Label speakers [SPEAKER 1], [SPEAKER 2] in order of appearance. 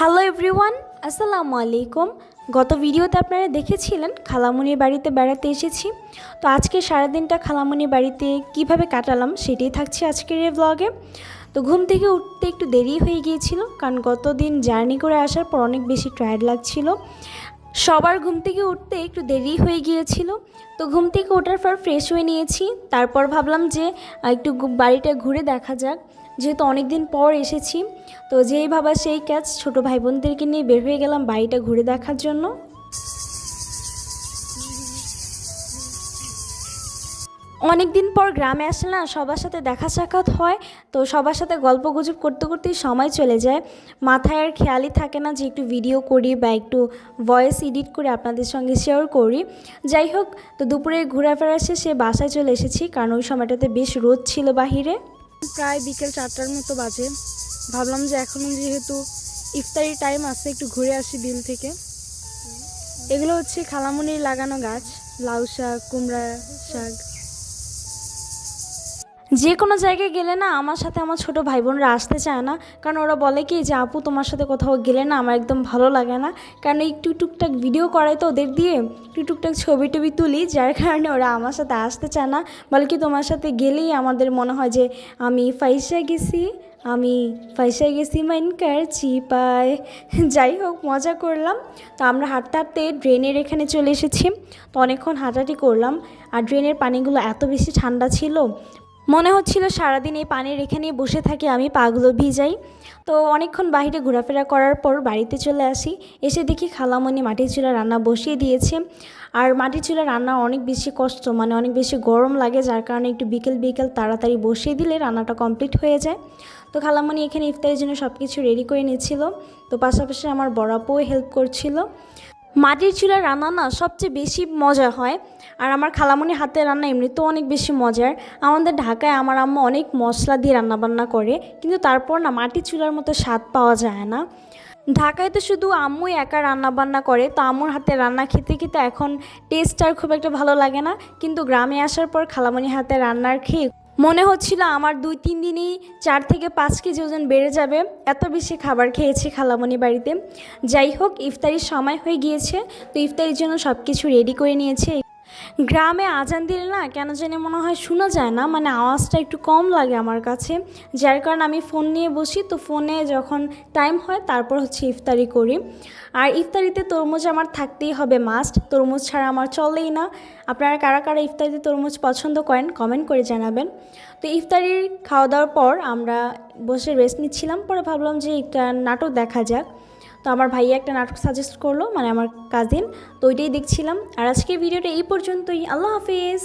[SPEAKER 1] Hello everyone আসসালামু আলাইকুম। গত ভিডিওতে আপনারা দেখেছিলেন খালামুনির বাড়িতে বেড়াতে এসেছি। তো আজকে সারাদিনটা খালামুনির বাড়িতে কীভাবে কাটালাম সেটাই থাকছে আজকের এই ব্লগে তো ঘুম থেকে উঠতে একটু দেরি হয়ে গিয়েছিল, কারণ গত দিন জার্নি করে আসার পর অনেক বেশি টায়ার্ড লাগছিল। সবার ঘুম থেকে উঠতে একটু দেরি হয়ে গিয়েছিল। তো ঘুম থেকে ওঠার পর ফ্রেশ হয়ে নিয়েছি। তারপর ভাবলাম যে একটু বাড়িটা ঘুরে দেখা যাক। যেহেতু অনেক দিন পর এসেছি, তো যেই ভাবা সেই কাজ ছোট ভাই বোনদেরকে নিয়ে বের হয়ে গেলাম বাড়িটা ঘুরে দেখার জন্য। অনেক দিন পর গ্রামে আসলে না সবার সাথে দেখা সাক্ষাৎ হয়, তো সবার সাথে গল্প গুজব করতে করতেই সময় চলে যায়। মাথায় আর খেয়ালই থাকে না যে একটু ভিডিও করি বা একটু ভয়েস এডিট করে আপনাদের সঙ্গে শেয়ার করি। যাই হোক, তো দুপুরে ঘোরাফেরা শেষে বাসায় চলে এসেছি, কারণ ওই সময়টাতে বেশ রোদ ছিল বাহিরে।
[SPEAKER 2] প্রায় বিকেল চারটার মতো বাজে। ভাবলাম যে এখন যেহেতু ইফতারি টাইম আছে, একটু ঘুরে আসি বিল থেকে। এগুলো হচ্ছে খালামুনির লাগানো গাছ, লাউ শাক, কুমড়া শাক।
[SPEAKER 1] যে কোনো জায়গায় গেলে না আমার সাথে আমার ছোট ভাই বোনরা আসতে চায় না। কারণ ওরা বলে কি যে, আপু, তোমার সাথে কোথাও গেলে না আমার একদম ভালো লাগে না। কারণ একটু টুকটাক ভিডিও করাই তো ওদের দিয়ে টুকটাক ছবি টবি তুলি, যার কারণে ওরা আমার সাথে আসতে চায় না। বলে কি, তোমার সাথে গেলেই আমাদের মনে হয় যে, আমি ফাইসা গেছি, আমি ফাইসা গেছি মাইনকার চিপায়। যাই হোক, মজা করলাম। তো আমরা হাঁটতে হাঁটতে ড্রেনের এখানে চলে এসেছি। তো অনেকক্ষণ হাঁটাহাঁটি করলাম। আর ড্রেনের পানিগুলো এত বেশি ঠান্ডা ছিল মনে হচ্ছিল সারাদিন এই পানির এখানেই বসে থাকি, আমি পাগুলো ভিজাই তো অনেকক্ষণ বাইরে ঘোরাফেরা করার পর বাড়িতে চলে আসি। এসে দেখি খালামণি মাটির চুলা রান্না বসিয়ে দিয়েছে। আর মাটির চুলা রান্না অনেক বেশি কষ্ট মানে অনেক বেশি গরম লাগে, যার কারণে একটু বিকেল বিকেল তাড়াতাড়ি বসিয়ে দিলে রান্নাটা কমপ্লিট হয়ে যায়। তো খালামণি এখানে ইফতারের জন্য সব কিছু রেডি করে নিচ্ছিল তো পাশাপাশি আমার বড়াপও হেল্প করছিল। মাটির চুলার রান্না না সবচেয়ে বেশি মজা হয়। আর আমার খালামণির হাতের রান্না এমনিতেও অনেক বেশি মজার। আমাদের ঢাকায় আমার আম্মা অনেক মশলা দিয়ে রান্না বান্না করে, কিন্তু তারপর না মাটির চুলার মতো স্বাদ পাওয়া যায় না। ঢাকায় তো শুধু আম্মুই একা রান্না বান্না করে, তো আম্মুর হাতে রান্না খেতে খেতে এখন টেস্ট আর খুব একটা ভালো লাগে না। কিন্তু গ্রামে আসার পর খালামণির হাতে রান্নার খেয়ে মনে হচ্ছিল আমার দুই, তিন দিনই চার থেকে পাঁচ কেজি ওজন বেড়ে যাবে। এত বেশি খাবার খেয়েছি খালামণি বাড়িতে। যাই হোক, ইফতারির সময় হয়ে গিয়েছে, তো ইফতারির জন্য সব কিছু রেডি করে নিয়েছে। গ্রামে আজান দিলে না কেন জানি মনে হয় শোনা যায় না মানে আওয়াজটা একটু কম লাগে আমার কাছে। যার কারণে আমি ফোন নিয়ে বসি, তো ফোনে যখন টাইম হয় তারপর হচ্ছে ইফতারি করি। আর ইফতারিতে তরমুজ আমার থাকতেই হবে মাস্ট তরমুজ ছাড়া আমার চলেই না। আপনারা কারা কারা ইফতারিতে তরমুজ পছন্দ করেন কমেন্ট করে জানাবেন। তো ইফতারির খাওয়া দাওয়ার পর আমরা বসে রেস্ট নিচ্ছিলাম, পরে ভাবলাম যে একটা নাটক দেখা যাক। তো আমার ভাইয়া একটা নাটক সাজেস্ট করল মানে আমার কাজিন তো ওইটাই দেখছিলাম। আর আজকের ভিডিওটা এই পর্যন্তই। আল্লাহ হাফিজ।